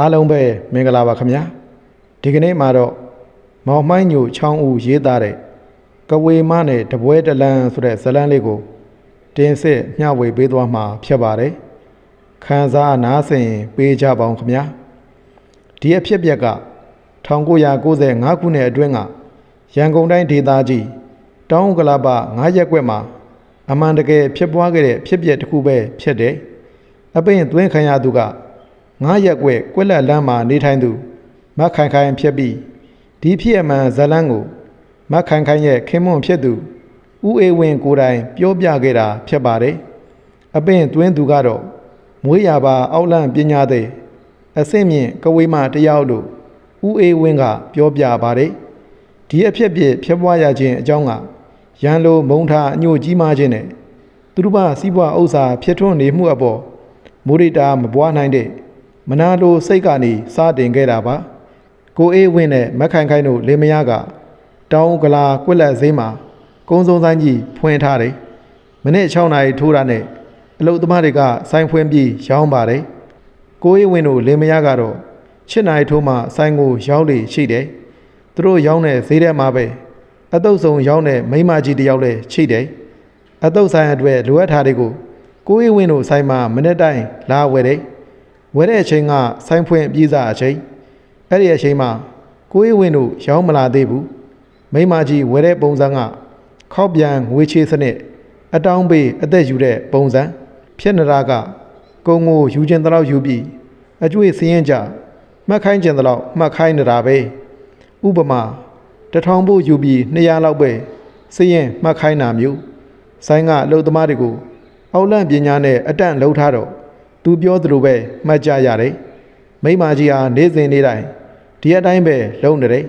အားလုံးပဲမင်္ဂလာပါခင်ဗျာဒီကနေ့မှာတော့မောင်မှိုင်းညိုချောင်းဦးရေးသားတဲ့ကဝေမနဲ့တပွဲတလန်းဆိုတဲ့ဇာတ်လမ်းလေးကိုတင်ဆက်မျှဝေပေးသွားမှာဖြစ်ပါတယ်ခန်းစားနားဆင်ပေးကြပါအောင်ခင်ဗျာဒီအဖြစ်အပျက်က1995ခုနှစ်အတွင်းကရန်ကုန်တိုင်းဒေသကြီးတောင်းကလာပ9ရက်ကွက်မှာအမှန်တကယ်ဖြစ်ပွားခဲ့တဲ့ဖြစ်ပျက်တစ်ခုပဲဖြစ်တယ်အပိန်သွင်းခံရသူက ငါးရက်ကွက်ကွက်လက်လမ်းမှာနေထိုင်သူမတ်ခိုင်ခိုင်ဖြစ်ပြီးဒီဖြစ်အမှန်ဇလန်းကိုမတ်ခိုင်ခိုင်ရဲ့ခင်မွန်ဖြစ်သူဦးအေဝင်းကိုယ်တိုင် ပြောပြခဲ့တာဖြစ်ပါတယ်အပင်သွင်းသူကတော့မွေးရပါအောက်လန့်ပညာသည်အစင့်မြင့်ကဝေးမတယောက်လို့ဦးအေဝင်းကပြောပြပါတယ်ဒီအဖြစ်ဖြစ်ဖြစ်ပွားရခြင်းအကြောင်းကရန်လိုမုံထားအညို့ကြီးမားခြင်းနဲ့သူတို့ဘာစီးပွားဥစ္စာဖြစ်ထွန်းနေမှုအပေါ်မိုရိတာမပွားနိုင်တဲ့ မနာလိုစိတ်ကနေစတင်ခဲ့တာပါကိုအေးဝင်းနဲ့မက်ခိုင်ခိုင်တို့လေမယားကတောင်းကလာကွက်လက်ဈေးမှာကုန်းစုံဆိုင်ကြီးဖွင့်ထားတယ်မနေ့6နာရီထိုးတာနဲ့အလုတ်သမားတွေကဆိုင်ဖွင့်ပြီးရောင်းပါတယ်ကိုအေးဝင်းတို့လေမယားကတော့7နာရီထိုးမှဆိုင်ကိုရောင်းလေရှိတယ်သူတို့ရောင်းတဲ့ဈေးထဲမှာပဲအတုပ်ဆောင်ရောင်းတဲ့မိန်းမကြီးတစ်ယောက်လည်းရှိတယ်အတုပ်ဆိုင်အတွက်လိုအပ်တာတွေကိုကိုအေးဝင်းတို့ဆိုင်မှာမနေ့တိုင်းလာဝယ်တယ် ဝဲတဲ့အချိန်ကဆိုင်းဖွင့်ပြည်စားအချိန်အဲ့ဒီအချိန်မှာကိုအေးဝင်းတို့ရောင်းမလာသေးဘူးမိမကြီးဝဲတဲ့ပုံစံကခောက်ပြန်ငွေချေးစနစ်အတောင်းပေးအသက်ယူတဲ့ပုံစံဖြစ်နေတာကကုံကိုယူခြင်းတလောက်ယူပြီးအကျွေးစင်းရင်ကြမှတ်ခိုင်းခြင်းတလောက်မှတ်ခိုင်းနေတာပဲဥပမာတထောင်ဖို့ယူပြီး200လောက်ပဲစင်းရင်မှတ်ခိုင်းတာမျိုးဆိုင်းကအလုပ်သမားတွေကိုအောက်လန့်ပညာနဲ့အတန့်လှုပ်ထားတော့ သူပြောသလိုပဲမှတ်ကြရတယ်မိမကြီးဟာနေစဉ်နေတိုင်းဒီအတိုင်းပဲလုံနေတယ်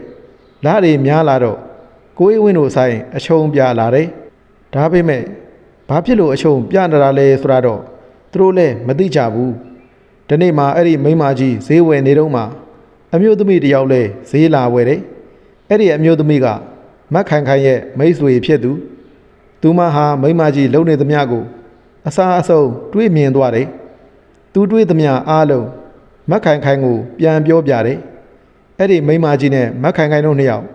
လားတွေများလာတော့ကိုအေးဝင်းတို့ဆိုင်အချုံပြလာတယ်ဒါပေမဲ့ဘာဖြစ်လို့အချုံပြနေတာလဲဆိုတာတော့သူတို့လည်းမသိကြဘူးဒီနေ့မှအဲ့ဒီမိမကြီးဈေးဝယ်နေတော့မှအမျိုးသမီးတစ်ယောက်လဲဈေးလာဝယ်တယ်အဲ့ဒီအမျိုးသမီးကမတ်ခိုင်ခိုင်ရဲ့မိတ်ဆွေဖြစ်သူသူမဟာမိမကြီးလုံနေသမျှကိုအစာအဆုံတွေးမြင်သွားတယ် သူတွေးသမျှအားလုံးမက်ခိုင်ခိုင်ကိုပြန်ပြောပြတယ်။အဲ့ဒီမိန်းမကြီးနဲ့မက်ခိုင်ခိုင်တို့နှစ်ယောက်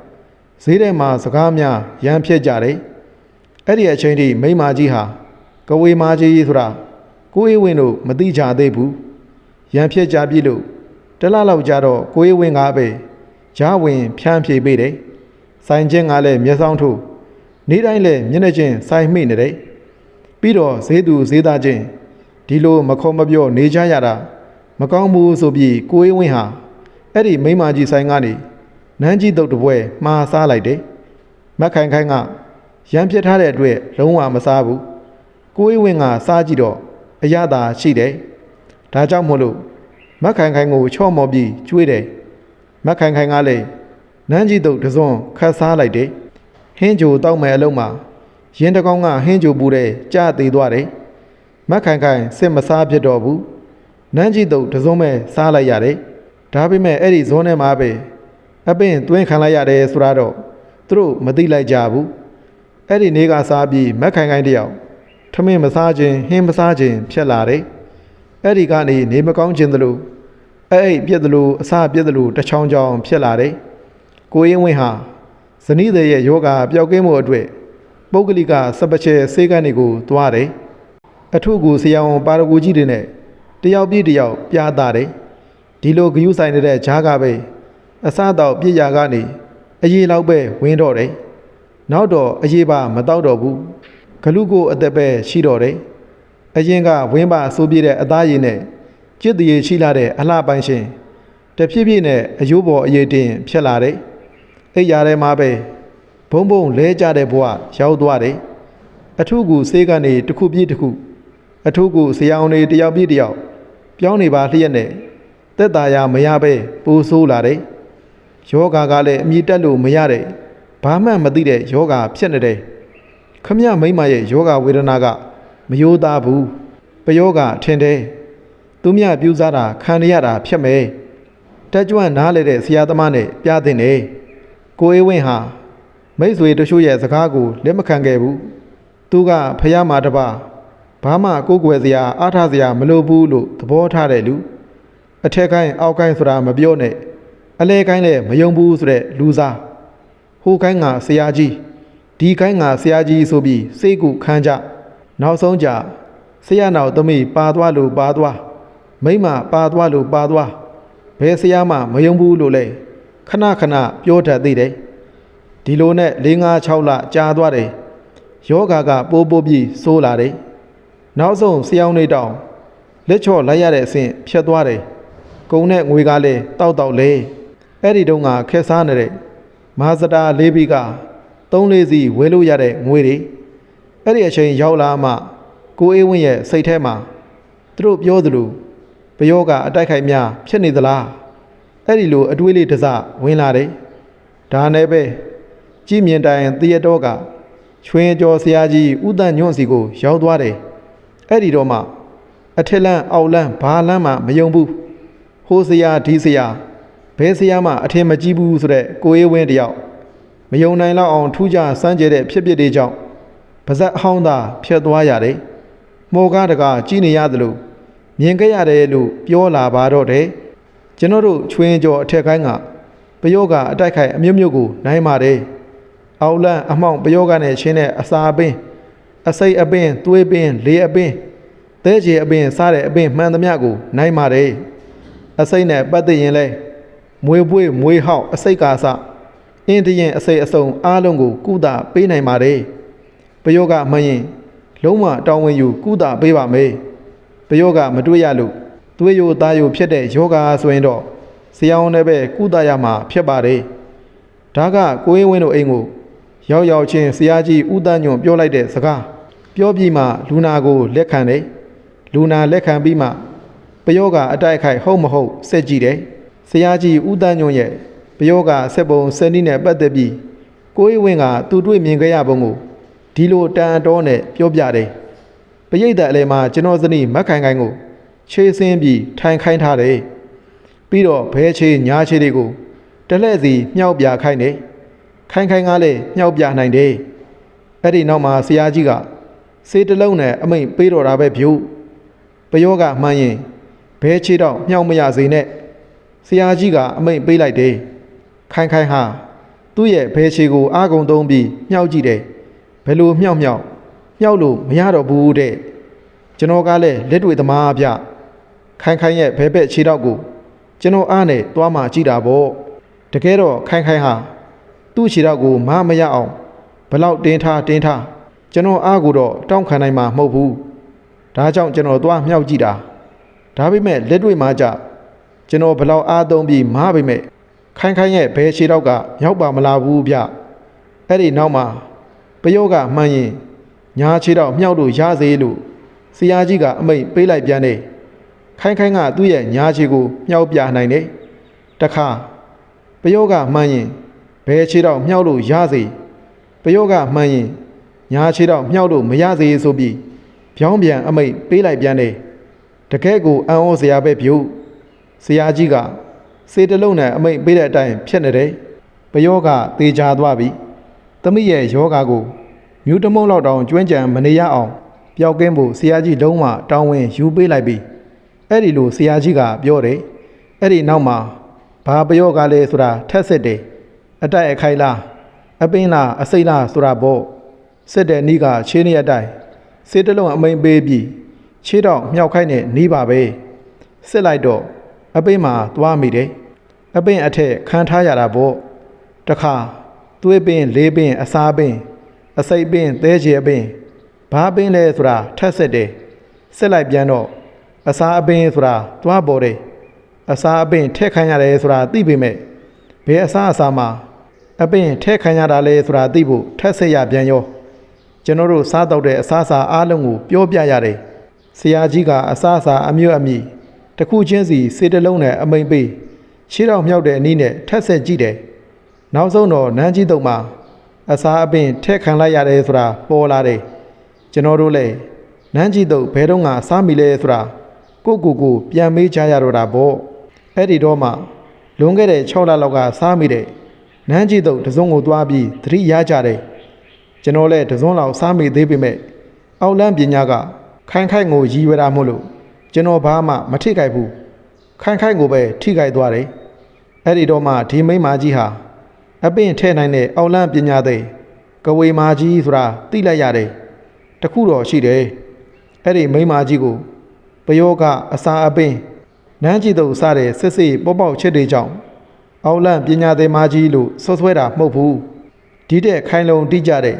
ဈေးထဲမှာစကားများရမ်းဖြစ်ကြတယ်။အဲ့ဒီအချိန်ထိမိန်းမကြီးဟာကဝေမာကြီးဆိုတာကိုအေးဝင်းတို့မသိကြသေးဘူး။ရမ်းဖြစ်ကြပြီလို့တလားလောက်ကြတော့ကိုအေးဝင်းကပဲဂျားဝင်ဖြန်းဖြေပေးတယ်။ဆိုင်ချင်းကလည်းမျက်စောင်းထိုးနေတိုင်းလည်းမျက်နှာချင်းဆိုင်မိနေတယ်။ပြီးတော့ဈေးသူဈေးသားချင်း ဒီလိုမခုံမပြောနေကြရတာမကောင်းဘူးဆိုပြီးကိုအေးဝင်းဟာအဲ့ဒီမိန်းမကြီးဆိုင်ကနေနန်းကြီးတုတ်တပွဲမှားစားလိုက်တယ်မက်ခိုင်ခိုင်ကရံပြစ်ထားတဲ့အတွက်လုံးဝမစားဘူးကိုအေးဝင်းကစားကြည့်တော့အရသာရှိတယ်ဒါကြောင့်မို့လို့မက်ခိုင်ခိုင်ကိုချော့မော်ပြီးကျွေးတယ်မက်ခိုင်ခိုင်ကလည်းနန်းကြီးတုတ်တစွန်းခတ်စားလိုက်တယ်ဟင်းဂျိုတောက်မယ်အလုံးမှာရင်တကောင်ကဟင်းဂျိုပူတဲ့ကြားသေးသွားတယ် မက်ခိုင်ခိုင်စစ်မစားဖြစ်တော့ဘူးနန်းကြီးတုတ်တစုံမဲ့စားလိုက်ရတယ်ဒါပေမဲ့အဲ့ဒီဇွန်းထဲမှာပဲအပင်သွင်းခံလိုက်ရတယ်ဆိုတာတော့သူတို့မသိလိုက်ကြဘူးအဲ့ဒီနေ့ကစားပြီးမက်ခိုင်ခိုင်တယောက်ထမင်းမစားခြင်းဟင်းမစားခြင်းဖြစ်လာတယ်အဲ့ဒီကနေနေမကောင်းခြင်းသလိုအဲ့အိပ်ပြက်သလိုအစာပြက်သလိုတချောင်းချောင်းဖြစ်လာတယ်ကိုရင်ဝင်းဟာဇနီးတဲ့ရဲ့ယောဂပျောက်ကင်းမှုအတွက်ပုဂ္ဂလိကစပချေဆေးကန်းတွေကိုသွားတယ် အထုကူဆရာဝန်ပါရဂူကြီးတွေနဲ့တယောက်ပြည့်တယောက်ပြားတာတယ်ဒီလိုဂယုဆိုင်နေတဲ့ဂျားကပဲအစားတော့ပြည့်ရကနေအရေးလောက်ပဲဝင်းတော့တယ်နောက်တော့အရေးပါမတော့တော့ဘူးဂလူကိုအသက်ပဲရှိတော့တယ်အရင်ကဝင်းပါအစိုးပြည့်တဲ့အသားရည်နဲ့จิตတရေရှိလာတဲ့အလှပိုင်းရှင်တဖြည်းဖြည်းနဲ့အယိုးပေါ်အရေးတင်ဖြစ်လာတယ်အိပ်ရာထဲမှာပဲဘုံဘုံလဲကြတဲ့ဘဝရောက်သွားတယ်အထုကူဆေးကနေတစ်ခုပြည့်တစ်ခု အထုကူဆရာအောင်တွေတယောက်ပြည့်တယောက်ပြောင်းနေပါလျက်နဲ့တက်တာရမရပဲပူဆိုးလာတယ်ယောဂါကလည်းအမြင့်တက်လို့မရတဲ့ဘာမှမသိတဲ့ယောဂါဖြစ်နေတယ်ခမရမိမရဲ့ယောဂဝေဒနာကမယိုးသားဘူးပယောဂထင်တယ်သူမြပြူစားတာခံရရတာဖြစ်မယ်တက်ကြွနားလေတဲ့ဆရာသမားနဲ့ပြတဲ့နေကိုအေးဝင်းဟာမိတ်ဆွေတချို့ရဲ့စကားကိုလက်မခံခဲ့ဘူးသူကဖះမာတပါ ဘာမှကိုးကွယ်စရာအားထားစရာမလိုဘူးလို့သဘောထားတဲ့လူအထက်ကိုင်းအောက်ကိုင်းဆိုတာမပြောနဲ့အလဲကိုင်းလည်းမယုံဘူးဆိုတဲ့လူစားဟိုကိုင်းကဆရာကြီးဒီကိုင်းကဆရာကြီးဆိုပြီးစိတ်ကူခန်းကြနောက်ဆုံးကြဆရာနောက်သမီးပါသွားလို့ပါသွားမိမပါသွားလို့ပါသွားဘယ်ဆရာမှမယုံဘူးလို့လဲခဏခဏပြောတတ်သေးတယ်ဒီလိုနဲ့၄၅6လကြာသွားတယ်ယောဂါကပိုးပိုးပြီးဆိုးလာတယ် နောက်ဆုံးဆရာနေတောင်လက်ချော့လိုက်ရတဲ့အဆင့်ဖြတ်သွားတယ်ကုံနဲ့ငွေကားလဲတောက်တောက်လဲအဲ့ဒီတုန်းကခက်စားနေတဲ့မဟာစတာလေးဘီကသုံးလေးစီဝဲလို့ရတဲ့ငွေတွေအဲ့ဒီအချိန်ရောက်လာမှကိုအေးဝင်းရဲ့စိတ်ထဲမှာသူတို့ပြောသလိုဘယောကအတိုက်ခိုက်များဖြစ်နေသလားအဲ့ဒီလိုအတွေးလေးတစ်စဝင်လာတယ်ဒါနဲ့ပဲကြည်မြင်တိုင်တရတော်ကချွင်းကျော်ဆရာကြီးဥဒညွန့်စီကိုရောက်သွားတယ် အဲ့ဒီတော့မှအထက်လန်းအောက်လန်းဘာလန်းမှမယုံဘူးဟိုဆရာဒီဆရာဘဲဆရာမှအထင်မကြီးဘူးဆိုတဲ့ကိုအေးဝင်းတယောက်မယုံနိုင်လောက်အောင်ထူးခြားစမ်းကြဲတဲ့ဖြစ်ပစ်တွေကြောင့်ပါဇက်အဟောင်းသာဖြတ်သွားရတယ်မော်ကားတကားကြီးနေရသလိုမြင်ခဲ့ရတယ်လို့ပြောလာပါတော့တယ်ကျွန်တော်တို့ချွင်းကျော်အထက်ကိုင်းကပယောကအတိုက်ခိုက်အမျိုးမျိုးကိုနိုင်ပါတယ်အောက်လန့်အမောင်ပယောကနဲ့ချင်းတဲ့အစာအပင် အစိတ်အပင်သွေးပင်လေအပင်သဲချေအပင်စားတဲ့အပင်မှန်သမျှကိုနိုင်ပါတယ်အစိတ်နဲ့ပတ်သက်ရင်လဲမွေပွေးမွေးဟောက်အစိတ်ကာစအင်းတရင်အစိတ်အစုံအားလုံးကို ကုသပေးနိုင်ပါတယ်ပယောကမှန်ရင် လုံးဝတောင်းဝင်ယူကုသပေးပါမယ်ပယောကမတွေ့ရလို့သွေးယိုသားယိုဖြစ်တဲ့ယောဂါဆိုရင်တော့ဆရာဝန်လည်းပဲကုသရမှာဖြစ်ပါတယ်ဒါကကိုရင်ဝင်းတို့အိမ်ကို ရောက်ရောက်ချင်းဆရာကြီးဥဒညွန်ပြောလိုက်တဲ့စကားပြောပြီးမှလူနာကိုလက်ခံတယ်လူနာလက်ခံပြီးမှပယောကအတိုက်ခိုက်ဟုတ်မဟုတ်စစ်ကြည့်တယ်ဆရာကြီးဥဒညွန်ရဲ့ပယောကဆက်ပုံစနစ်နဲ့ပတ်သက်ပြီးကိုရင်ဝင်းကသူတွေ့မြင်ခဲ့ရပုံကိုဒီလိုတန်တော်နဲ့ပြောပြတယ်ပရိတ်သက်အလဲမှာကျွန်တော်ဇနီးမက်ခိုင်ခိုင်ကိုခြေဆင်းပြီးထိုင်ခိုင်းထားတယ်ပြီးတော့ဘဲချေညာချေတွေကိုတလှည့်စီမြှောက်ပြခိုင်းတယ် ခိုင်ခိုင်ကလည်းမြှောက်ပြနိုင်တယ်အဲ့ဒီနောက်မှာဆရာကြီးကစေးတလုံးနဲ့အမိန်ပေးတော်တာပဲဖြူပယောကမှန်းရင်ဘဲချေတော့မြှောက်မရစေနဲ့ဆရာကြီးကအမိန်ပေးလိုက်တယ်ခိုင်ခိုင်ဟာသူ့ရဲ့ဘဲချေကိုအာကုံသုံးပြီးမြှောက်ကြည့်တယ်ဘယ်လိုမြှောက်မြှောက်မြှောက်လို့မရတော့ဘူးတဲ့ကျွန်တော်ကလည်းလက်တွေသမားပြခိုင်ခိုင်ရဲ့ဘဲဘက်ခြေတော့ကိုကျွန်တော်အားနဲ့သွားမှကြည့်တာပေါ့တကယ်တော့ခိုင်ခိုင်ဟာ သူ့ခြေတော့ကိုမမရအောင်ဘလောက်တင်းထားတင်းထားကျွန်တော်အားကိုတော့တောင်းခံနိုင်မှာမဟုတ်ဘူးဒါကြောင့်ကျွန်တော်သွားမြောက်ကြည့်တာဒါပေမဲ့လက်တွေမှာကြကျွန်တော်ဘလောက်အားသုံးပြီးမားပေမဲ့ခိုင်ခိုင်ရဲ့ဘဲခြေတော့ကရောက်ပါမလားဘူးဗျအဲ့ဒီနောက်မှာပယောကမှန်ရင်ညာခြေတော့မြောက်လို့ရစေလို့ဆရာကြီးကအမိတ်ပေးလိုက်ပြန်တယ်ခိုင်ခိုင်ကသူ့ရဲ့ညာခြေကိုမြှောက်ပြနိုင်တယ်တခါပယောကမှန်ရင် ဘယ်ခြေတော့မြှောက်လို့ရစေပယောကမှန်ရင်ညာခြေတော့မြှောက်လို့မရစေဆိုပြီးပြောင်းပြန်အမိတ်ပေးလိုက်ပြန်တယ်တကယ်ကိုအံ့ဩစရာပဲပြုဆရာကြီးကစေတလုံးနဲ့အမိတ်ပေးတဲ့အတိုင်းဖြစ်နေတယ်ပယောကသေချာသွားပြီသမီးရဲ့ယောဂါကိုမြို့တမုံလောက်တောင်ကျွမ်းကြံမနေရအောင်ပျောက်ကင်းဖို့ဆရာကြီးလုံးဝတောင်းဝင်ယူပေးလိုက်ပြီအဲ့ဒီလိုဆရာကြီးကပြောတယ်အဲ့ဒီနောက်မှာဘာပယောကလဲဆိုတာထက်စစ်တယ် အတိုက်အခိုက်လားအပင်းလားအစိမ့်လားဆိုတာပေါ့စစ်တဲ့နီးကခြေနေအတိုင်းစေတလုံးအမိန်ပေးပြီးခြေတော့မြောက်ခိုက်နဲ့နီးပါပဲစစ်လိုက်တော့အပင်းမှာသွားမိတယ်အပင်းအထက်ခံထားရတာပေါ့တခါသွေးပင်လေးပင်အစားပင်အစိပ်ပင်သဲချေပင်ဘာပင်လဲဆိုတာထက်စစ်တယ်စစ်လိုက်ပြန်တော့အစားအပင်ဆိုတာသွားပေါ်တယ်အစားအပင်ထက်ခံရတယ်ဆိုတာသိပေမဲ့ဘယ်အစားအစာမှာ အပင်ထက်ခံရတာလဲဆိုတာသိဖို့ထက်စစ်ရပြန်ရောကျွန်တော်တို့စားတော့တဲ့အစားအစာအားလုံးကိုပြောပြရတယ်ဆရာကြီးကအစားအစာအမျိုးအမည်တစ်ခုချင်းစီစေတလုံးနဲ့အမိန်ပေးရှေးတော့မြောက်တဲ့အနည်းနဲ့ထက်ဆက်ကြည့်တယ်နောက်ဆုံးတော့နန်းကြီးတုံမှာအစာအပင်ထက်ခံလိုက်ရတယ်ဆိုတာပေါ်လာတယ်ကျွန်တော်တို့လည်းနန်းကြီးတုံဘယ်တော့မှစားမိလဲဆိုတာကိုကိုကိုပြန်မေးကြရတော့တာပေါ့အဲ့ဒီတော့မှလွန်ခဲ့တဲ့6လလောက်ကစားမိတဲ့ နန်းကြီးတုံတစုံကိုသွားပြီးသတိရကြတယ်ကျွန်တော်လည်းတစုံလောက်စားမိသေးပေမဲ့အောက်လန်းပညာကခိုင်ခိုင်ကိုရည်ရွယ်တာမို့လို့ကျွန်တော်ဘာမှမထိခိုက်ဘူးခိုင်ခိုင်ကိုပဲထိခိုက်သွားတယ်အဲ့ဒီတော့မှဒီမိန်းမကြီးဟာအပင်ထဲနိုင်တဲ့အောက်လန့်ပညာသိကဝေမာကြီးဆိုတာသိလိုက်ရတယ်တခုတော့ရှိတယ်အဲ့ဒီမိန်းမကြီးကိုပယောကအစာအပင်နန်းကြည့်သူစတဲ့စစ်စစ်ပေါပေါက်ချက်တွေကြောင့် အောက်လန့်ပညာသိမကြီးလို့ဆွဆွဲတာမဟုတ်ဘူးဒီတဲ့ခိုင်လုံတိကျတဲ့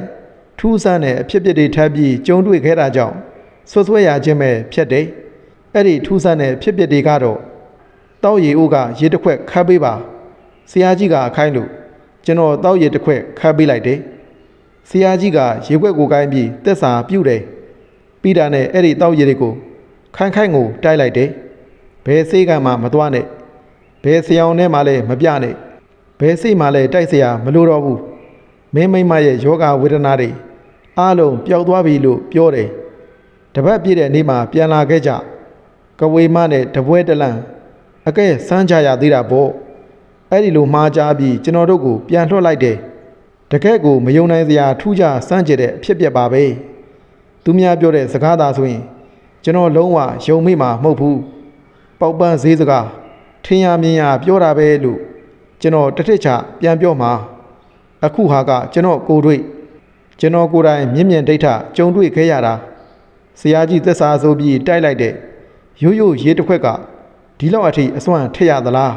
ထူးဆန်းတဲ့အဖြစ်အပျက်တွေထပ်ပြီးကြုံတွေ့ခဲ့တာကြောင့်ဆွဆွဲရခြင်းပဲဖြစ်တယ်အဲ့ဒီထူးဆန်းတဲ့ဖြစ်ပျက်တွေကတော့တောက်ရီဦးကရေတစ်ခွက်ခတ်ပေးပါဆရာကြီးကအခိုင်းလို့ကျွန်တော်တောက်ရီတစ်ခွက်ခတ်ပေးလိုက်တယ်ဆရာကြီးကရေခွက်ကိုကိုင်းပြီးတက်စာပြုတ်တယ်ပြီးတာနဲ့အဲ့ဒီတောက်ရီတွေကိုခိုင်းခိုင်းကိုတိုက်လိုက်တယ်ဘယ်စေးကမှမသွားနဲ့ ဘယ်ဆရာဝန်နဲ့မှလည်းမပြနဲ့ဘယ်စိတ်မှလည်းတိုက်စရာမလိုတော့ဘူးမင်းမိမရဲ့ယောဂဝေဒနာတွေအားလုံးပျောက်သွားပြီလို့ပြောတယ်တပတ်ပြည့်တဲ့နေ့မှာပြန်လာခဲ့ကြကဝေမနဲ့တပွဲတလန်အကဲစမ်းကြရသေးတာပေါ့အဲ့ဒီလိုမှားကြပြီးကျွန်တော်တို့ကိုပြန်လွှတ်လိုက်တယ်တကယ့်ကိုမယုံနိုင်စရာထူးခြားစမ်းကြတဲ့အဖြစ်ပြက်ပါပဲသူများပြောတဲ့စကားသာဆိုရင် ကျွန်တော်လုံးဝယုံမိမှာမဟုတ်ဘူးပေါက်ပန်းဈေးစကား ထင်ရမြင်ရပြောတာပဲလို့ကျွန်တော်တစ်ထစ်ချပြန်ပြောမှာအခုဟာကကျွန်တော်ကိုယ်တွေ့ကျွန်တော်ကိုယ်တိုင်မြင့်မြင့်ဒိဋ္ဌကြုံတွေ့ခဲ့ရတာဆရာကြီးသက်စာဆိုပြီးတိုက်လိုက်တဲ့ရိုးရိုးရေးတစ်ခွက်ကဒီလောက်အထိအစွမ်းထက်ရသလား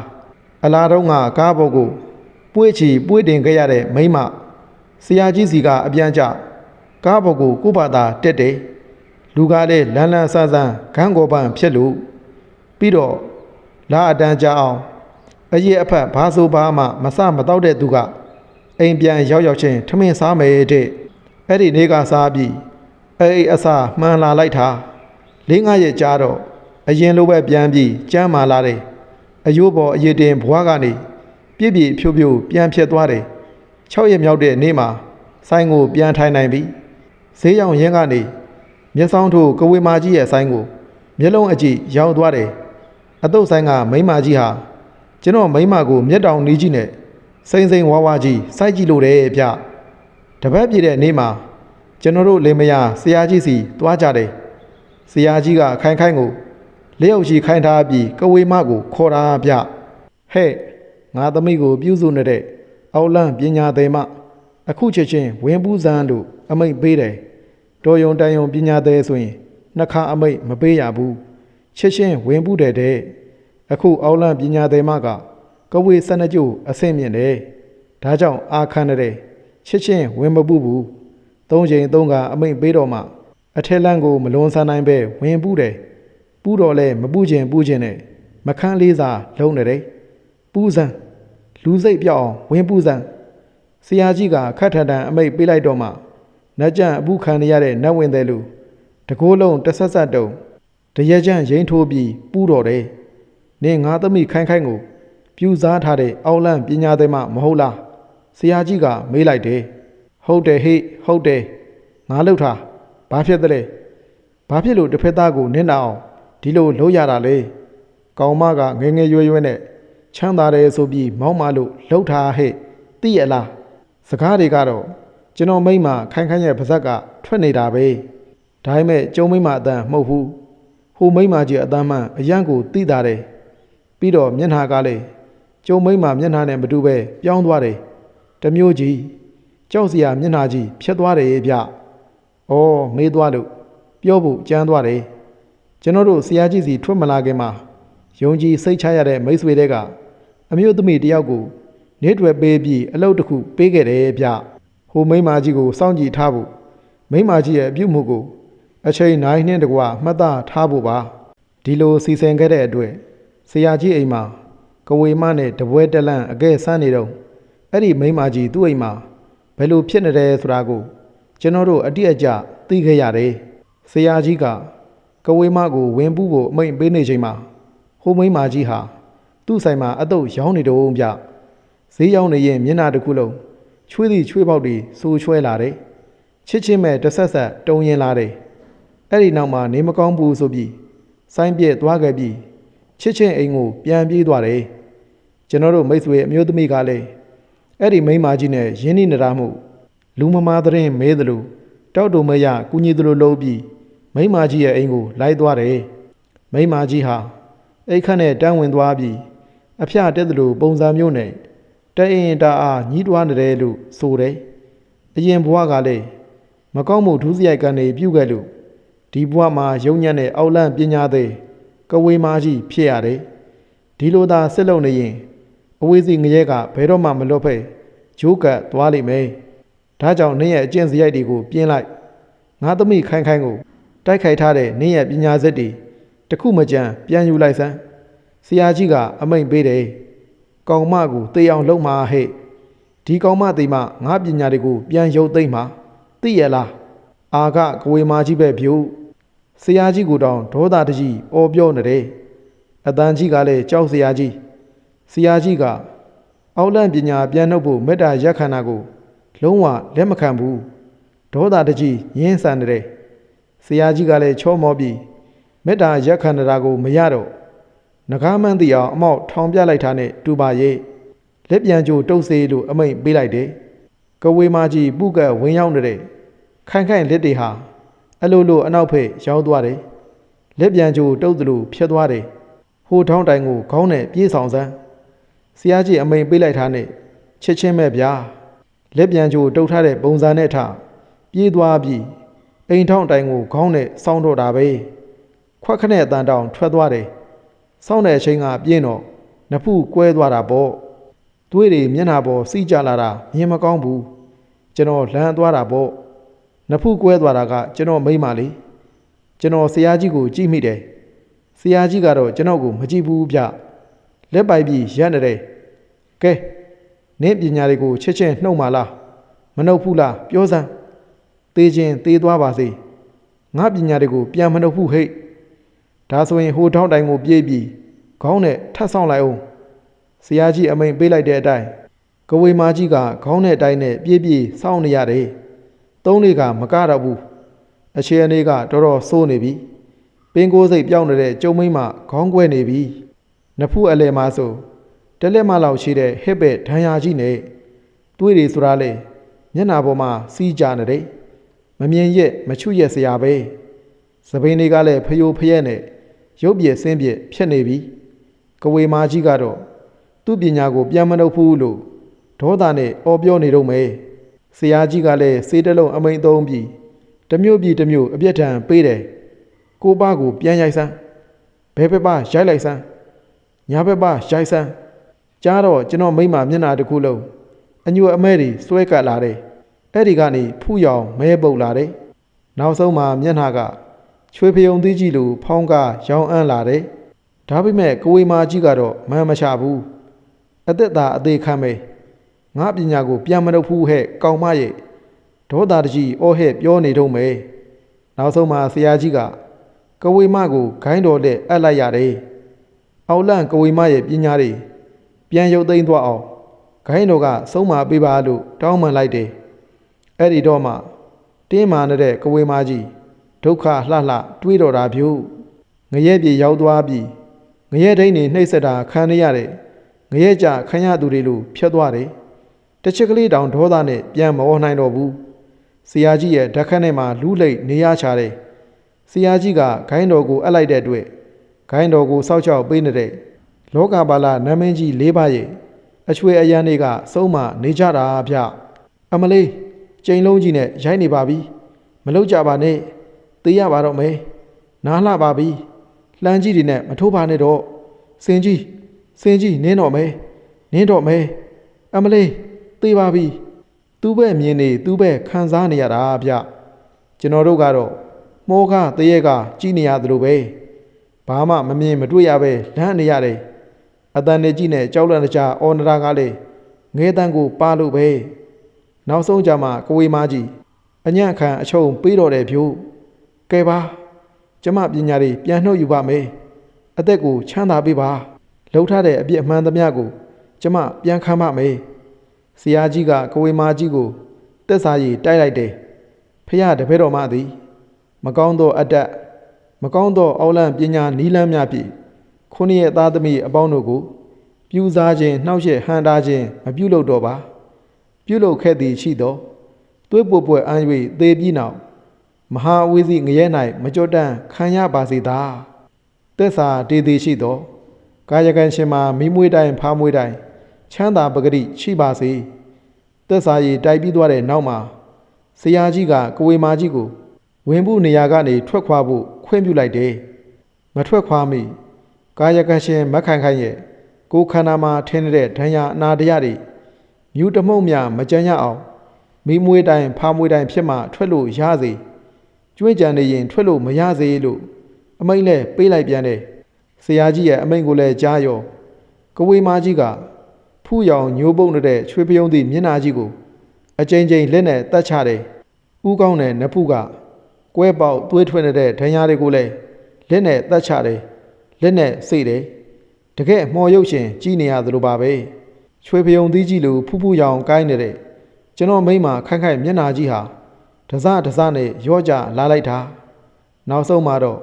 အလားတော့ငါကားဘော်ကိုပွေးချီပွေးတင်ခဲ့ရတဲ့မိမဆရာကြီးစီကအပြန်ကြကားဘော်ကိုကိုယ့်ဘာသာတက်တယ်လူကားတဲ့လန်းလန်းဆန်းဆန်းခန်းကောပန်ဖြစ်လို့ပြီးတော့ လာအတန်းကြအောင်အရေးအဖက်ဘာဆိုဘာမှမစမတော့တဲ့သူကအိမ်ပြန်ရောက်ရောက်ချင်းထမင်းစားမယ်တဲ့အဲ့ဒီနေ့ကစားပြီးအဲ့ဒီအစာမှန်လာလိုက်တာလေးငါရဲ့ကြားတော့အရင်လိုပဲပြန်ပြီးကြမ်းမာလာတယ်အယိုးပေါ်အရေးတင်ဘွားကနေပြည့်ပြည့်ဖြိုးဖြိုးပြန်ဖြစ်သွားတယ်6ရက်မြောက်တဲ့နေ့မှာဆိုင်ကိုပြန်ထိုင်နိုင်ပြီဈေးရောင်ရင်းကနေမျက်စောင်းထိုးကဝေမာကြီးရဲ့ဆိုင်ကိုမျက်လုံးအကြည့်ရောက်သွားတယ် အတုတ်ဆိုင်ကမိန်းမကြီးဟာကျွန်တော်မိန်းမကိုမျက်တောင်နီးကြီးနဲ့စိမ့်စိမ့်ဝါဝါကြီးစိုက်ကြည့်လို့တယ်ဗျတပတ်ပြည့်တဲ့နေ့မှာကျွန်တော်တို့လေမယာဆရာကြီးစီသွားကြတယ်ဆရာကြီးကခိုင်ခိုင်ကိုလျှောက်ရှိခိုင်းထားပြီးကဝေမကိုခေါ်တာဗျဟဲ့ငါသမီးကိုပြုစုနေတဲ့အောက်လန့်ပညာသည်မအခုချက်ချင်းဝင်ပူးစမ်းလို့အမိတ်ပေးတယ်တော်ယုံတန်ယုံပညာသည်ဆိုရင်နှစ်ခါအမိတ်မပေးရဘူး ချက်ချင်းဝင်ပူးတယ်တဲ့အခုအောက်လန့်ပညာသည်မကကဝေစနကြိုအဆင့်မြင့်တယ်ဒါကြောင့်အာခန်းတဲ့ချက်ချင်းဝင်မပူးဘူးသုံးချိန်သုံးကအမိတ်ပေးတော့မှအထက်လန့်ကိုမလွန်ဆန်းနိုင်ပဲဝင်ပူးတယ်ပူတော့လဲမပူခြင်းပူခြင်းနဲ့မခန်းလေးစာလုံးနေတယ်ပူစံလူစိတ်ပြောက်အောင်ဝင်ပူစံဆရာကြီးကခတ်ထန်တန်အမိတ်ပေးလိုက်တော့မှနတ်ကြံအပူခံရတဲ့နတ်ဝင်တဲ့လူတကိုးလုံးတဆက်ဆက်တုံ တရက်ချမ်းရိန်ထိုးပြီးပူတော့တယ်နေငါသမီးခိုင်းခိုင်းကို ပြူစားထားတဲ့အောက်လန့်ပညာသည်မမဟုတ်လားဆရာကြီးကမေးလိုက်တယ်ဟုတ်တယ်ဟေ့ဟုတ်တယ်ငါလှုပ်ထားဘာဖြစ်သလဲဘာဖြစ်လို့တစ်ဖက်သားကိုနင်းနာအောင်ဒီလိုလုပ်ရတာလေကောင်မကငယ်ငယ်ရွယ်ရွယ်နဲ့ချမ်းသာတယ်ဆိုပြီးမောင်းမလို့လှုပ်ထားဟဲ့သိရလားစကားတွေကတော့ကျွန်တော်မိမခိုင်ခိုင်ရဲ့ပါဇက်ကထွက်နေတာပဲဒါပေမဲ့ကျုံမိမအတန်မဟုတ်ဘူး ဟိုမိမကြီးအတန်မှအရန်ကိုသိတာတယ်ပြီးတော့မျက်နှာကလည်းကျုံမိမမျက်နှာနဲ့မတူပဲပြောင်းသွားတယ်တမျိုးကြီးကြောက်စရာမျက်နှာကြီးဖြစ်သွားတယ်ဗျ။အော်မေးသွားလို့ပြောဖို့ကြမ်းသွားတယ်။ကျွန်တော်တို့ဆရာကြီးစီထွက်မလာခင်မှာယုံကြည်စိတ်ချရတဲ့မိတ်ဆွေတွေကအမျိုးသမီးတယောက်ကိုနေတွယ်ပေးပြီးအလုပ်တစ်ခုပေးခဲ့တယ်ဗျ။ဟိုမိန်းမကြီးကိုစောင့်ကြည့်ထားဖို့မိန်းမကြီးရဲ့အပြုမှုကို အချိန်နိုင်နှင်းတကွာမှတ်သားထားဖို့ပါ။ဒီလိုစီစဉ်ခဲ့တဲ့အတွက်ဆရာကြီးအိမ်မှာကဝေမနဲ့တပွဲတလန့်အကဲဆန်းနေတော့အဲ့ဒီမိန်းမကြီးသူ့အိမ်မှာဘယ်လိုဖြစ်နေတယ်ဆိုတာကို ကျွန်တော်တို့အတိအကျသိခဲ့ရတယ်။ဆရာကြီးကကဝေမကိုဝင်ပူးဖို့အမိန့်ပေးနေချိန်မှာဟိုမိန်းမကြီးဟာသူ့ဆိုင်မှာအတုပ်ရောင်းနေတော့ဗျ။ဈေးရောင်းနေရင်မျက်နှာတစ်ခုလုံးချွေးသည့်ချွေးပေါက်တွေစူချွဲလာတယ်။ချစ်ချင်းမဲ့တဆက်ဆက်တုံရင်လာတယ်။ အဲ့ဒီနောက်မှာနေမကောင်းဘူးဆိုပြီးစိုင်းပြက်သွားခဲ့ပြီးချစ်ချင်းအိမ်ကိုပြန်ပြေးသွားတယ်။ကျွန်တော်တို့မိတ်ဆွေအမျိုးသမီးကလည်းအဲ့ဒီမိန်းမကြီးနဲ့ရင်းနှီးနေတာမှုလူမမာသတင်းမဲသလိုတောက်တုံမရကူညီသလိုလုပ်ပြီးမိန်းမကြီးရဲ့အိမ်ကိုလိုက်သွားတယ်မိန်းမကြီးဟာအိတ်ခတ်နဲ့တန်းဝင်သွားပြီးအဖျတက်သလိုပုံစံမျိုးနဲ့တအင်တာအားညီးတွားနေတယ်လို့ဆိုတယ်အရင်ဘဝကလည်းမကောင်းမှုဒုစရိုက်ကနေပြုခဲ့လို့ ဒီဘဝမှာယုံညံ့တဲ့အောက်လန့်ပညာသည်ကဝေမာကြီးဖြစ်ရတယ်ဒီလိုသာစစ်လုံနေရင်အဝေးစီငရဲကဘယ်တော့မှမလွတ်ဖဲဂျိုးကတ်သွားလိမ့်မယ်ဒါကြောင့်နင်းရဲ့အကျင့်စရိုက်တွေကိုပြင်းလိုက်ငါသမီးခိုင်ခိုင်ကိုတိုက်ခိုက်ထားတဲ့နင်းရဲ့ပညာစက်တွေတစ်ခုမကြံပြန်ယူလိုက်စမ်းဆရာကြီးကအမိန့်ပေးတယ်ကောင်မကိုတေးအောင်လုပ်မှာဟဲ့ဒီကောင်မတေးမှငါပညာတွေကိုပြန်ရုပ်သိမ့်မှာသိရလားအာကကဝေမာကြီးပဲဖြူ ဆရာကြီးကိုတောင်ဒေါသတကြီးအော်ပြောနေတယ်အတန်ကြီးကလည်းကြောက်ဆရာကြီးဆရာကြီးကအောက်လန့်ပညာပြန်နှုတ်ဖို့မေတ္တာရက်ခန္ဓာကို လုံးဝလက်မခံဘူးဒေါသတကြီးရင်းဆန်နေတယ်ဆရာကြီးကလည်းချောမောပြီးမေတ္တာရက်ခန္ဓာကိုမရတော့ငကားမန်းသိအောင်အမောက်ထောင်ပြလိုက်တာနဲ့တူပါရဲ့လက်ပြန်ကြိုတုပ်စေးလို့အမိန့်ပေးလိုက်တယ်ကဝေမာကြီးပုကတ်ဝင်ရောက်နေတဲ့ခိုင်ခိုင်လက်တွေဟာ အလိုလိုအနောက်ဖက်ရောက်သွားတယ်လက်ပြန်ကြိုတုပ်သလိုဖြတ်သွားတယ်ဟိုထောင်းတိုင်ကိုခေါင်းနဲ့ပြေးဆောင်စမ်းဆရာကြီးအမိန်ပေးလိုက်တာနဲ့ချက်ချင်းမဲ့ဗျာလက်ပြန်ကြိုတုပ်ထားတဲ့ပုံစံနဲ့ထပြေးသွားပြီးအိမ်ထောင်းတိုင်ကိုခေါင်းနဲ့စောင်းတော့တာပဲခွက်ခနဲ့အတန်တောင်ထွက်သွားတယ်စောင်းတဲ့အချိန်ကပြင်းတော့နဖူးကွဲသွားတာပေါ့သွေးတွေမျက်နှာပေါ်စီးကြလာတာမြင်မကောင်းဘူးကျွန်တော်လမ်းသွားတာပေါ့ နဖူးကွဲသွားတာကကျွန်တော်မိမလေးကျွန်တော်ဆရာကြီးကိုကြည့်မိတယ်ဆရာကြီးကတော့ကျွန်တော်ကိုမကြည့်ဘူးဗျလက်ပိုက်ပြီးရက်နေတယ်ကဲနင့်ပညာတွေကိုချက်ချင်းနှုတ်ပါလားမနှုတ်ဘူးလားပြောစမ်းသေခြင်းသေသွားပါစေငါပညာတွေကိုပြန်မနှုတ်ဘူးဟဲ့ဒါဆိုရင်ဟိုထောင်းတိုင်ကိုပြေးပြီးခေါင်းနဲ့ထပ်ဆောင်လိုက်အောင်ဆရာကြီးအမိန်ပေးလိုက်တဲ့အတိုင်းကဝေမာကြီးကခေါင်းနဲ့တိုင်းနဲ့ပြေးပြေးစောင့်နေရတယ် သုံးလေးကမကတော့ဘူးအခြေအနေကတော်တော်ဆိုးနေပြီပင်ကိုယ်စိတ်ပြောင်းနေတဲ့ကျုံမိမ့်မှခေါင်းကွဲနေပြီနဖူးအလဲမှာဆိုတလက်မလောက်ရှိတဲ့ဟစ်ပဲ့ဒဏ်ရာကြီးနဲ့တွေးတွေဆိုတာလေမျက်နာပေါ်မှာစီးကြနေတယ်မမြင်ရက်မချွရက်စရာပဲသပင်းတွေကလည်းဖယိုဖယက်နဲ့ရုပ်ပြည့်ဆင်းပြည့်ဖြစ်နေပြီကဝေမာကြီးကတော့သူ့ပညာကိုပြန်မနှုတ်ဘူးလို့ဒေါသနဲ့အော်ပြောနေတော့မယ် ဆရာကြီးကလည်းစေးတလုံးအမိန်သုံးပြီးတမျိုးပြီးတမျိုးအပြက်ထန်ပေးတယ်ကိုပါကိုပြန်ရိုက်စမ်းဘဲဘက်ပါရိုက်လိုက်စမ်းညာဘက်ပါရိုက်စမ်းကြားတော့ကျွန်တော်မိမမျက်နှာတစ်ခုလုံးအညွအမဲတွေစွဲကပ်လာတယ်အဲ့ဒီကနေဖူးရောင်မဲပုတ်လာတယ်နောက်ဆုံးမှာမျက်နှာကချွေဖယုံသေးကြီးလိုဖောင်းကားရောင်အန်းလာတယ်ဒါပေမဲ့ကိုဝေမာကြီးကတော့မမ်းမချဘူးအသက်သာအသေးခံပဲ ငါပညာကိုပြန်မလုပ်ဘူးဟဲ့ကောင်မရဲ့ဒေါသတကြီးအော်ဟဲ့ပြောနေတော့မယ်နောက်ဆုံးမှာဆရာကြီးကကဝေမကိုဂိုင်းတော်လက်အပ်လိုက်ရတယ်အောက်လန့်ကဝေမရဲ့ပညာတွေပြန်ရုပ်သိမ်းသွားအောင်ဂိုင်းတော်ကဆုံးမပေးပါလို့တောင်းပန်လိုက်တယ်အဲ့ဒီတော့မှတင်းမာနေတဲ့ကဝေမကြီးဒုက္ခလှလှတွေးတော်တာဖြူငရဲပြေရောက်သွားပြီးငရဲဒိန်းနေနှိပ်စက်တာခံရတဲ့ငရဲကြခံရသူတွေလိုဖြတ်သွားတယ် တစ်ချက်ကလေးတောင်ဒေါသနဲ့ပြန်မဝနိုင်တော့ဘူးဆရာကြီးရဲ့ဓာတ်ခတ်နဲ့မှလူးလိတ်နေရချတယ်ဆရာကြီးကဂိုင်းတော်ကိုအပ်လိုက်တဲ့အတွက်ဂိုင်းတော်ကိုစောက်ချောက်ပေးနေတဲ့လောကပါလာနမင်းကြီးလေးပါးရဲ့အချွေအရန်တွေကစုံမနေကြတာဗျအမလေးကျိန်လုံးကြီးနဲ့ရိုက်နေပါပြီမလောက်ကြပါနဲ့သိရပါတော့မယ်နားလှပါပြီလှမ်းကြီးတွေနဲ့မထိုးပါနဲ့တော့စင်ကြီးစင်ကြီးနင်းတော့မယ်နင်းတော့မယ်အမလေး သိပါပြီသူ့ဘက်မြင်နေသူ့ဘက်ခံစားနေရတာဗျကျွန်တော်တို့ကတော့မောခတရေကကြည်နေရသလိုပဲဘာမှမမြင်မတွေ့ရပဲလမ်းနေရတယ်အတန်နေကြီးနဲ့ကြောက်လန့်တကြားအော်နရာကလည်းငဲတန်းကိုပါလို့ပဲနောက်ဆုံးကြမှာကိုဝေမားကြီးအညံ့ခံအချုံပေးတော်တယ်ဖြို့ကဲပါကျမပညာတွေပြန်နှုတ်ယူပါမယ်အသက်ကိုချမ်းသာပေးပါလှုပ်ထားတဲ့အပြစ်အမှန်သမျှကို ကျမပြန်ခံပါမယ် ဆရာကြီးကကဝေမာကြီးကိုတက်စားရည်တိုက်လိုက်တယ်ဖះတပည့်တော်မသည် မကောင်းသောအတ္တမကောင်းသောအောက်လန့်ပညာနီးလန်းများဖြင့်ခုနှစ်ရဲ့သားသမီးအပေါင်းတို့ကို ပြူစားခြင်းနှောက်ယှက်ဟန်တာခြင်းမပြုလုပ်တော့ပါ ပြုလုပ်ခဲ့သည်ရှိသောသွေးပွပွအံ့၍သေပြီးနောက်မဟာဝိဇိငရဲ၌မကြော့တန့်ခံရပါစေသာသက်စာတည်တည်ရှိသောကာယကံရှင်မှာမိမွေးတိုင်းဖားမွေးတိုင်း ချမ်းသာပဂတိရှိပါစေသက်စာရည်တိုက်ပြီးသွားတဲ့နောက်မှာဆရာကြီးကကဝေမာကြီးကိုဝင်ဖို့နေရာကနေထွက်ခွာဖို့ခွင့်ပြုလိုက်တယ်မထွက်ခွာမီကာယကံရှင်မက်ခိုင်ခိုင်ရဲ့ကိုယ်ခန္ဓာမှာထင်းနေတဲ့ဒဏ်ရာအနာတရားတွေမြူတမှုန့်မြမကြမ်းရအောင်မိမွေးတိုင်းဖားမွေးတိုင်းဖြစ်မှထွက်လို့ရစေကျွင့်ကြံနေရင်ထွက်လို့မရစေလို့အမိန့်နဲ့ပေးလိုက်ပြန်တယ်ဆရာကြီးရဲ့အမိန့်ကိုလည်းကြားရောကဝေမာကြီးက ဖူးရောင်ညိုးပုတ်နေတဲ့ချွေးပြုံးသည့်မျက်နှာကြီးကိုအကြိမ်ကြိမ်လက်နဲ့တတ်ချတယ်ဥကောင်းတဲ့နဖူးကကွဲပေါက်သွေးထွက်နေတဲ့ဒဏ်ရာတွေကိုလည်းလက်နဲ့တတ်ချတယ်လက်နဲ့စိတ်တယ်တကယ်မော်ရုပ်ရှင်ကြည်နေရသလိုပါပဲချွေပြုံသီးကြီးလိုဖူးဖူးရောင်ကိုင်းနေတဲ့ကျွန်တော်မိမခိုင်ခိုင်မျက်နှာကြီးဟာဒစဒစနဲ့ရော့ကြလာလိုက်တာနောက်ဆုံးမှာတော့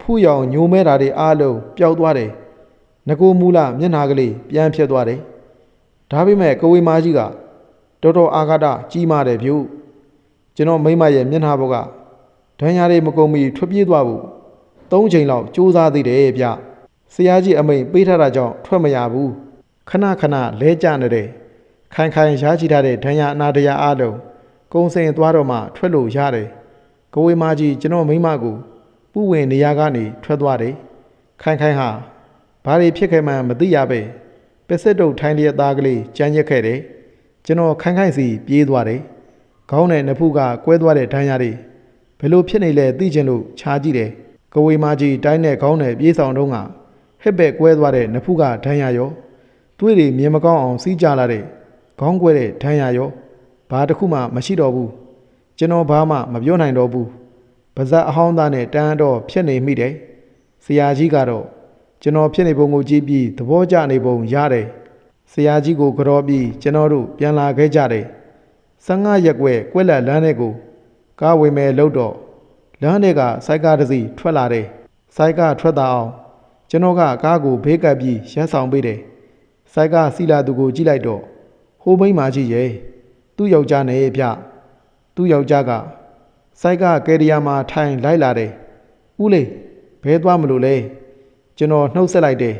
ဖူးရောင်ညိုမဲတာတွေအားလုံးပျောက်သွားတယ်ငကိုမူလမျက်နှာကလေးပြန်ဖြစ်သွားတယ် ဒါပေမဲ့ကဝေမာကြီးကတော်တော်အာဃာတကြီးမားတယ်ဗျုကျွန်တော်မိမရဲ့မျက်နှာဘောကဒဏ်ရာတွေမကုန်မီထွက်ပြေးသွားဖို့သုံးချိန်လောက်ကြိုးစားသေးတယ်ဗျဆရာကြီးအမိန်ပေးထားတာကြောင့်ထွက်မရဘူးခဏခဏလဲကျနေတဲ့ခိုင်ခိုင်ရားကြည့်ထားတဲ့ဒဏ်ရာအနာတရားအားလုံးကုံစင်သွားတော့မှထွက်လို့ရတယ်ကဝေမာကြီးကျွန်တော်မိမကိုပူဝင်နေရာကနေထွက်သွားတယ်ခိုင်ခိုင်ဟာဘာတွေဖြစ်ခဲ့မှန်းမသိရပဲ ပစ်စစ်တုပ်ထိုင်းလျက်သားကလေးကြမ်းရက်ခဲ့တယ်ကျွန်တော်ခိုင်ခိုင်စီပြေးသွားတယ်ခေါင်းနဲ့နဖူးကကွဲသွားတဲ့ဒဏ်ရာတွေဘယ်လိုဖြစ်နေလဲသိချင်လို့ခြားကြည့်တယ်ကဝေမာကြီးတိုင်းနဲ့ခေါင်းနဲ့ပြေးဆောင်တော့ကဟစ်ပဲ့ကွဲသွားတဲ့နဖူးကဒဏ်ရာရောသွေးတွေမြင်မကောင်းအောင်စီးကြလာတဲ့ခေါင်းကွဲတဲ့ဒဏ်ရာရောဘာတစ်ခုမှမရှိတော့ဘူးကျွန်တော်ဘာမှမပြောနိုင်တော့ဘူးပါဇက်အဟောင်းသားနဲ့တန်းတော့ဖြစ်နေမိတယ်ဆရာကြီးကတော့ ကျွန်တော်ဖြစ်နေပုံကိုကြည့်ပြီးသဘောကျနေပုံရတယ်ဆရာကြီးကိုကြော်ပြီးကျွန်တော်တို့ပြန်လာခဲ့ကြတယ်15ရက်ွယ်ကွက်လက်လမ်းထဲကိုကားဝင်မဲ့လို့တော့လမ်းထဲကစိုက်ကားတစ်စီးထွက်လာတယ်စိုက်ကားထွက်တာအောင်ကျွန်တော်ကကားကိုဘေးကပ်ပြီးရမ်းဆောင်ပေးတယ်စိုက်ကားစီလာသူကိုကြည့်လိုက်တော့ဟိုးမိန်းမကြီးရဲ့သူ့ယောက်ျားနဲ့ဗျသူ့ယောက်ျားကစိုက်ကကယ်ရီယာမှာထိုင်လိုက်လာတယ်ဥလေးဘဲသွားမလို့လဲ ကျွန်တော်နှုတ်ဆက်လိုက်တယ်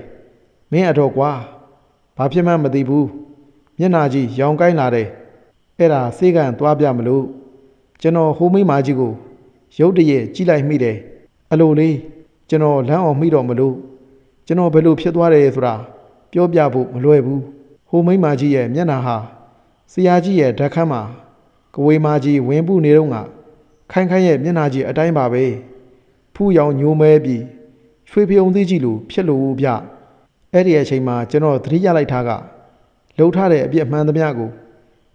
မင်းအတော်ကွာဘာဖြစ်မှန်းမသိဘူးမျက်နာကြီးရောင်ကိုင်းလာတယ်အဲ့ဒါစေးကန်သွားပြမလို့ကျွန်တော်ဟိုမိန်းမကြီးကိုရုတ်တရက်ကြည့်လိုက်မိတယ်အလိုလေးကျွန်တော်လမ်းအောင်မိတော့မလို့ကျွန်တော်ဘယ်လိုဖြစ်သွားတယ်ဆိုတာပြောပြဖို့မလွယ်ဘူးဟိုမိန်းမကြီးရဲ့မျက်နှာဟာဆရာကြီးရဲ့ဓာတ်ခမ်းမှာကဝေမာကြီးဝင်ပုနေတော့ကခိုင်ခိုင်ရဲ့မျက်နှာကြီးအတိုင်းပါပဲဖူးရောင်ညိုမဲပြီး ရွှေပြုံသေးကြီးလိုဖြစ်လို့ဗျအဲ့ဒီအချိန်မှာကျွန်တော်သတိရလိုက်တာကလှုပ်ထားတဲ့အပြစ်မှန်သမျှကို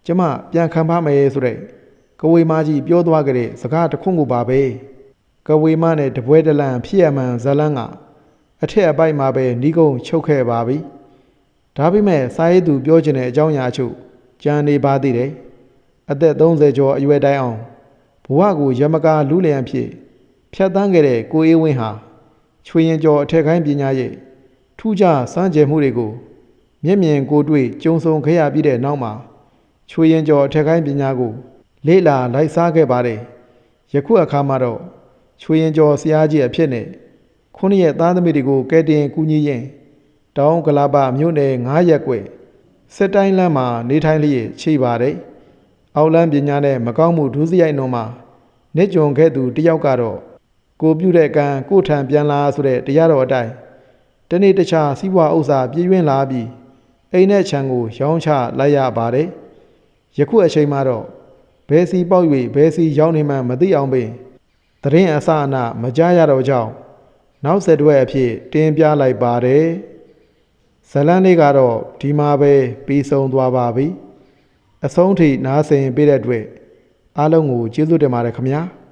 ကျမပြန်ခံပါမယ်ဆိုတဲ့ကဝေမာကြီးပြောသွားကြတဲ့စကားတစ်ခုကိုပါပဲကဝေမနဲ့တပွဲတလန်ဖြစ်ရမှန်ဇလန်းကအထက်အပိုက်မှာပဲဏီကုံချုပ်ခဲ့ပါပြီဒါပေမဲ့စာရေးသူပြောချင်တဲ့အကြောင်းအရာအချို့ကြံနေပါသေးတယ်အသက်30ကျော်အရွယ်တိုင်းအောင်ဘဝကိုရမကာလူလျံဖြစ်ဖြတ်တန်းခဲ့တဲ့ကိုအေးဝင်းဟာ ချွေရင်ကျော်အထက်ခိုင်းပညာရဲ့ထူးခြားစမ်းကြယ်မှုတွေကိုမျက်မြင်ကိုတွေ့ကြုံဆုံခဲ့ရပြီးတဲ့နောက်မှာချွေရင်ကျော်အထက်ခိုင်းပညာကို လေ့လာလိုက်စားခဲ့ပါတယ်ယခုအခါမှာတော့ချွေရင်ကျော်ဆရာကြီးအဖြစ်နဲ့ခုနှစ်ရက်သားသမီးတွေကိုကဲတင်ကူညီရင်တောင်းကလာပမြို့နယ်9ရက်ွယ်စစ်တိုင်းလမ်းမှာနေထိုင်လျက်ချိပါတယ်။အောက်လမ်းပညာနဲ့မကောင်းမှုဒုစရိုက်နုံမှာနေကြုံခဲ့သူတယောက်ကတော့ ကိုပြုတဲ့ကံကိုထံပြန်လာဆိုတဲ့တရားတော်အတိုင်းတနေ့တခြားစီးပွားဥစ္စာပြည့်ရွံ့လာပြီးအိမ်နဲ့ခြံကိုရောင်းချလိုက်ရပါတယ်။ယခုအချိန်မှာတော့ဘယ်စီပေါက်၍ဘယ်စီရောင်းနေမှမသိအောင်ပင်တရင်အစအနမကြားရတော့ကြောင်းနောက်ဆက်တွဲအဖြစ်တင်ပြလိုက်ပါတယ်။ဇလန်းလေးကတော့ဒီမှာပဲပြီးဆုံးသွားပါပြီအဆုံးထိနားဆင်ပေးတဲ့အတွက်အားလုံးကိုကျေးဇူးတင်ပါတယ်ခင်ဗျာ။